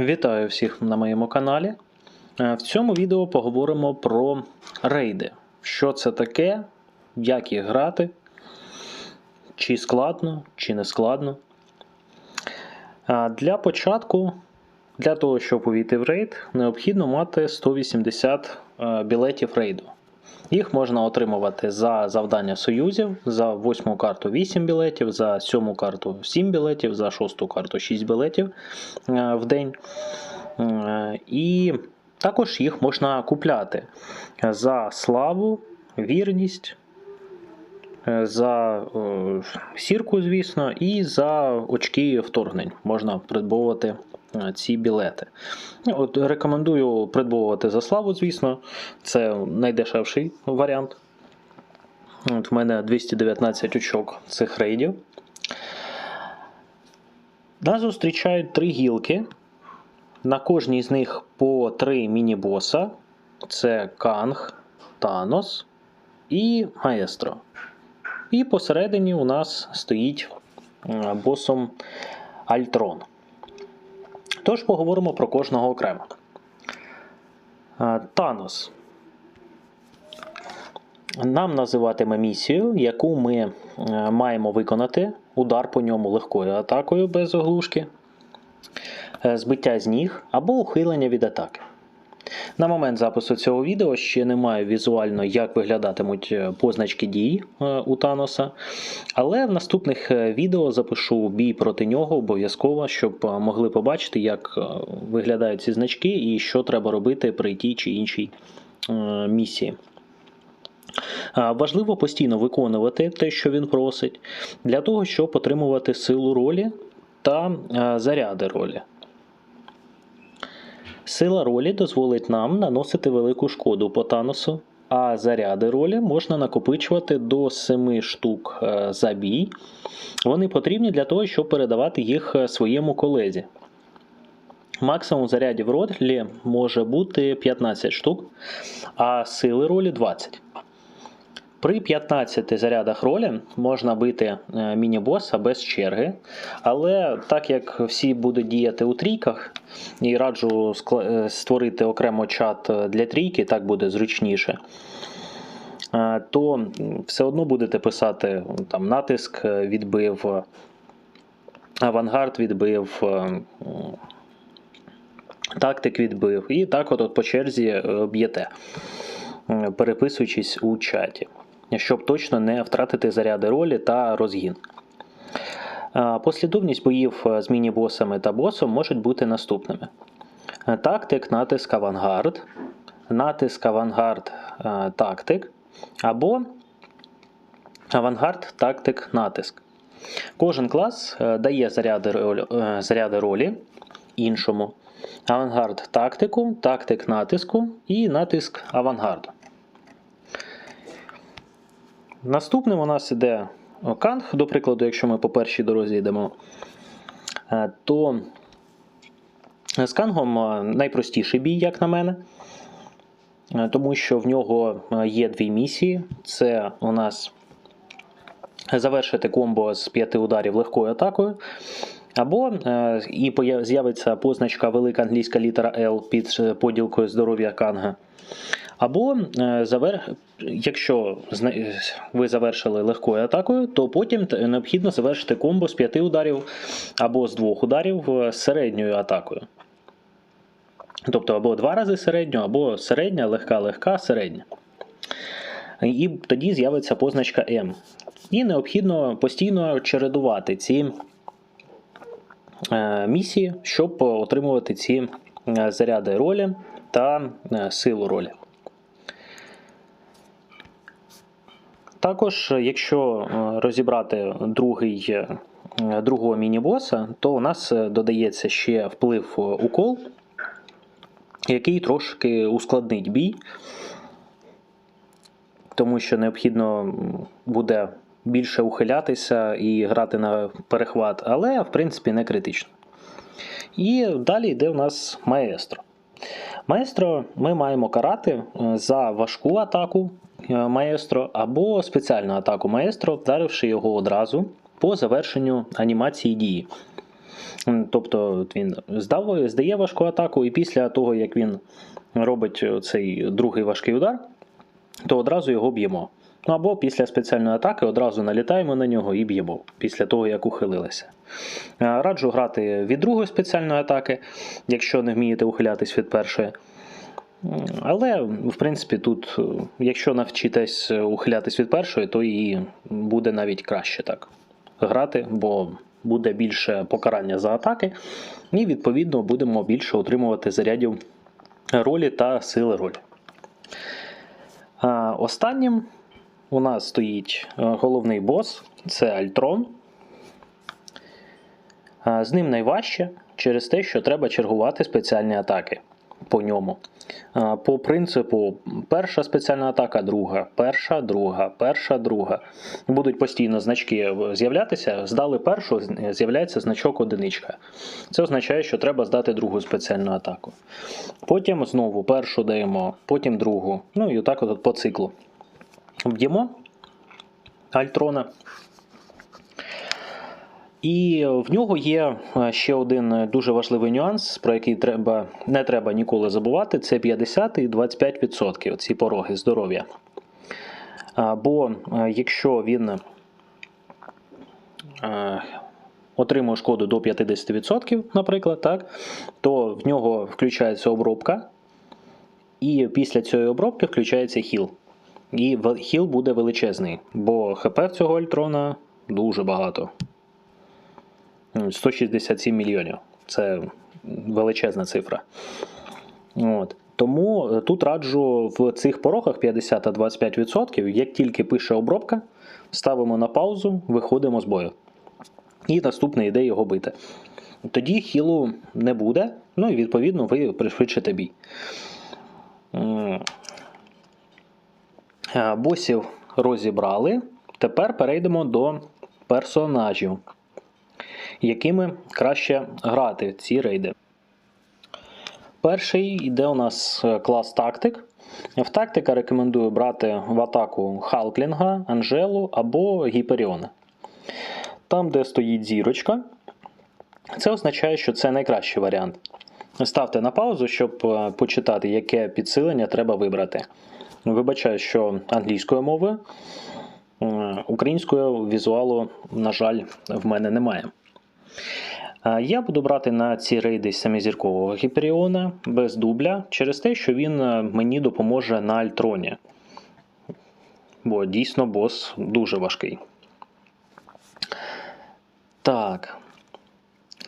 Вітаю всіх на моєму каналі. Е, В цьому відео поговоримо про рейди. Що це таке, як їх грати, чи складно, чи не складно. Для початку, для того, щоб увійти в рейд, необхідно мати 180 е, білетів рейду. Їх можна отримувати за завдання союзів, за восьму карту 8 білетів, за сьому карту 7 білетів, за шосту карту 6 білетів е, в день. Е, І також їх можна купляти за славу, вірність, е, за сірку, звісно, і за очки вторгнень можна придбовувати е, ці білети. От Рекомендую придбовувати за славу, звісно, це найдешевший варіант. От в мене 219 очок цих рейдів. Нас зустрічають три гілки. На кожній з них по три міні-боса: це Канг, Танос і Маестро. І посередині у нас стоїть е, босом Альтрон. Тож поговоримо про кожного окремо. Е, Танос. Нам називатиме місію, яку ми е, маємо виконати. Удар по ньому легкою атакою без оглушки, е, збиття з ніг або ухилення від атаки. На момент запису цього відео ще немає візуально, як виглядатимуть е, позначки дій е, у Таноса. Але в наступних е, відео запишу бій проти нього обов'язково, щоб могли побачити, як виглядають ці значки і що треба робити при тій чи іншій місії. Важливо постійно виконувати те, що він просить, для того, щоб отримувати силу ролі та заряди ролі. Сила ролі дозволить нам наносити велику шкоду по Таносу, а заряди ролі можна накопичувати до 7 штук е, за бій. Вони потрібні для того, щоб передавати їх е, своєму колезі. Максимум зарядів ролі може бути 15 штук, а сили ролі 20. При 15 зарядах ролі можна бити е, міні-боса без черги, але так як всі будуть діяти у трійках, і раджу е, створити окремо чат е, для трійки, так буде зручніше. То все одно будете писати там натиск відбив, авангард відбив, тактик відбив, і так от, от по черзі б'єте, переписуючись у чаті щоб точно не втратити заряди ролі та розгін. Послідовність боїв е, з міні-босами та босом можуть бути наступними: Е, тактик, натиск, авангард, натиск, авангард, е, тактик, або авангард, тактик, натиск. Кожен клас дає заряди ролі, заряди ролі іншому. Авангард тактику, тактик натиску і натиск авангарду. Наступним у нас іде Канг, до прикладу, якщо ми по першій дорозі йдемо, е, то з Кангом е, найпростіший бій, як на мене, е, тому що в нього е, є дві місії. Це у нас завершити комбо з п'яти ударів легкою атакою. Або е, і з'явиться позначка велика англійська літера L під е, поділкою здоров'я Канга. Або, е, завер... якщо ви завершили легкою атакою, то потім необхідно завершити комбо з п'яти ударів або з двох ударів е, середньою атакою. Тобто або два рази середню, або середня, легка, легка, середня. І тоді з'явиться позначка М. І необхідно постійно чередувати ці е, місії, щоб отримувати ці заряди ролі та силу ролі. Також, е, якщо е, розібрати другий, е, другого міні-боса, то у нас додається ще вплив укол, який трошки ускладнить бій, тому що необхідно буде більше ухилятися і грати на перехват, але в принципі не критично. І далі йде у нас маестро. Маестро ми маємо карати за важку атаку маестро або спеціальну атаку маестро, вдаривши його одразу по завершенню анімації дії. Тобто він здав, здає важку атаку, і після того, як він робить цей другий важкий удар, то одразу його б'ємо. Ну або після спеціальної атаки одразу налітаємо на нього і б'ємо після того, як ухилилися. Е, Раджу грати від другої спеціальної атаки, якщо не вмієте ухилятись від першої. Але, в принципі, тут, е, якщо навчитесь ухилятись від першої, то і буде навіть краще так грати, бо буде більше покарання за атаки, і відповідно будемо більше отримувати зарядів ролі та сили ролі. Останнім у нас стоїть е, головний бос це Альтрон. З ним найважче через те, що треба чергувати спеціальні атаки по ньому. По принципу, перша спеціальна атака, друга, перша, друга, перша, друга. Будуть постійно значки з'являтися. Здали першу, з'являється значок одиничка. Це означає, що треба здати другу спеціальну атаку. Потім знову першу даємо, потім другу. Ну і отак от по циклу. Б'ємо Альтрона. І в нього є е, ще один дуже важливий нюанс, про який треба, не треба ніколи забувати: це 50 і 25% ці пороги здоров'я. Бо е, якщо він е, отримує шкоду до 50%, наприклад, так, то в нього включається обробка, і після цієї обробки включається хіл. І хіл буде величезний, бо ХП в цього альтрона дуже багато. М, 167 мільйонів. Це величезна цифра. От. Тому е, тут раджу в цих порогах 50 та 25%, як тільки пише обробка, ставимо на паузу, виходимо з бою. І наступне йде його бити. Тоді хілу не буде, ну і відповідно ви пришвидшите бій. Е, Босів розібрали. Тепер перейдемо до персонажів, якими краще грати ці рейди. Перший йде у нас е, клас тактик. В тактика рекомендую брати в атаку Халклінга, Анжелу або Гіперіона. Там, де стоїть зірочка, це означає, що це найкращий варіант. Ставте на паузу, щоб е, почитати, яке підсилення треба вибрати. Вибачаю, що англійською мовою, е, українською візуалу, на жаль, в мене немає. Я буду брати на ці рейди семизіркового Гіперіона без дубля через те, що він е, мені допоможе на Альтроні. Бо дійсно бос дуже важкий. Так.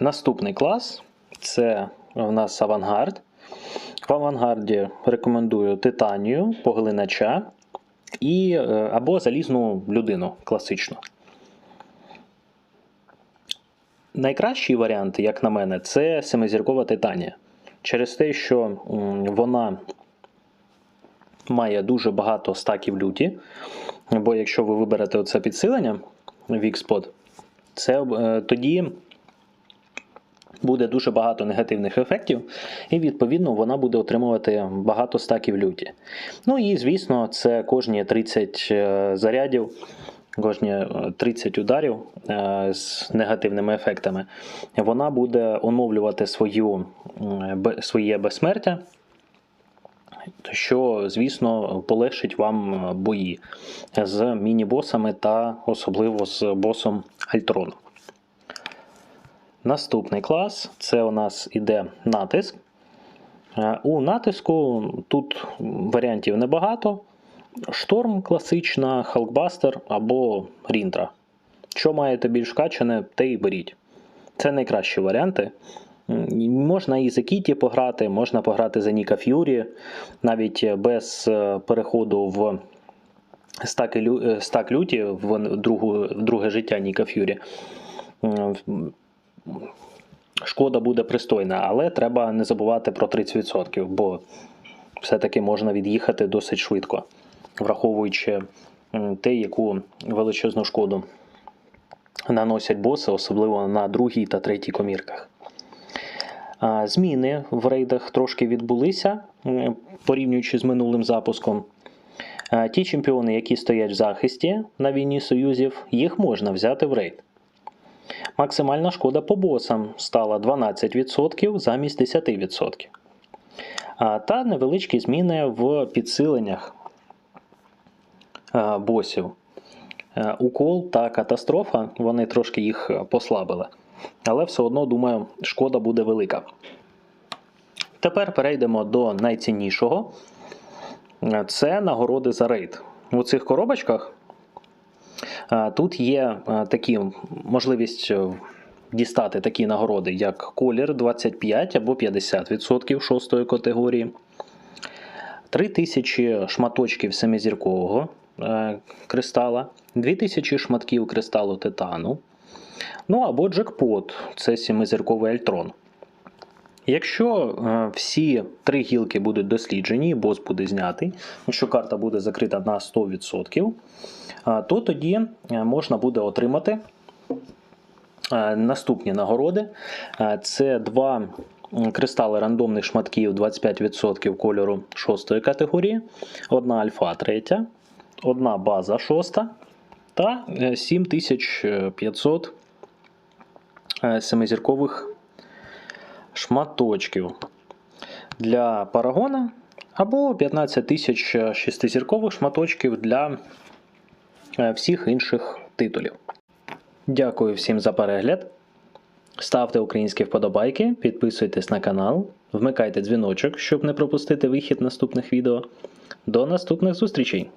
Наступний клас це в нас авангард. В авангарді рекомендую титанію, поглинача і, е, або залізну людину класичну. Найкращий варіант, як на мене, це семизіркова титанія. Через те, що вона має дуже багато стаків люті. Бо якщо ви виберете оце підсилення в Xpod, це е, тоді буде дуже багато негативних ефектів, і відповідно вона буде отримувати багато стаків люті. Ну і звісно, це кожні 30 е, зарядів, кожні е, 30 ударів е, з негативними ефектами. Вона буде оновлювати свою, своє безсмертя. Що, звісно, полегшить вам е, бої з міні-босами та особливо з босом Альтрону. Наступний клас це у нас іде натиск. Е, У натиску тут варіантів небагато. Шторм класична, Халкбастер або Рінтра. Що маєте більш качане, те і беріть. Це найкращі варіанти. Можна і за Кіті пограти, можна пограти за Ніка Ф'юрі, навіть без е, переходу в стаки, е, стак люті в, другу, друге життя Ніка Ф'юрі. Шкода буде пристойна, але треба не забувати про 30%, бо все-таки можна від'їхати досить швидко, враховуючи те, яку величезну шкоду наносять боси, особливо на другій та третій комірках. Зміни в рейдах трошки відбулися, порівнюючи з минулим запуском. Ті чемпіони, які стоять в захисті на війні союзів, їх можна взяти в рейд. Максимальна шкода по босам стала 12% замість 10%. Та невеличкі зміни в підсиленнях босів. Е, Укол та катастрофа вони трошки їх е, послабили. Але все одно, думаю, шкода буде велика. Тепер перейдемо до найціннішого. Е, Це нагороди за рейд. У цих коробочках е, тут є е, такі можливість е, дістати такі нагороди, як колір 25 або 50% шостої категорії, 3000 шматочків семизіркового е, кристала, 2000 шматків кристалу титану. Ну або джекпот це сімизірковий альтрон. Якщо е, всі три гілки будуть досліджені, бос буде знятий, якщо карта буде закрита на 100%, е, то тоді е, можна буде отримати е, наступні нагороди. Е, Це два кристали рандомних шматків 25% кольору 6 категорії, одна альфа 3, одна база 6 та е, 7500 е, семизіркових шматочків для парагона або 15 тисяч шестизіркових шматочків для е, всіх інших титулів. Дякую всім за перегляд. Ставте українські вподобайки, підписуйтесь на канал, вмикайте дзвіночок, щоб не пропустити вихід наступних відео. До наступних зустрічей!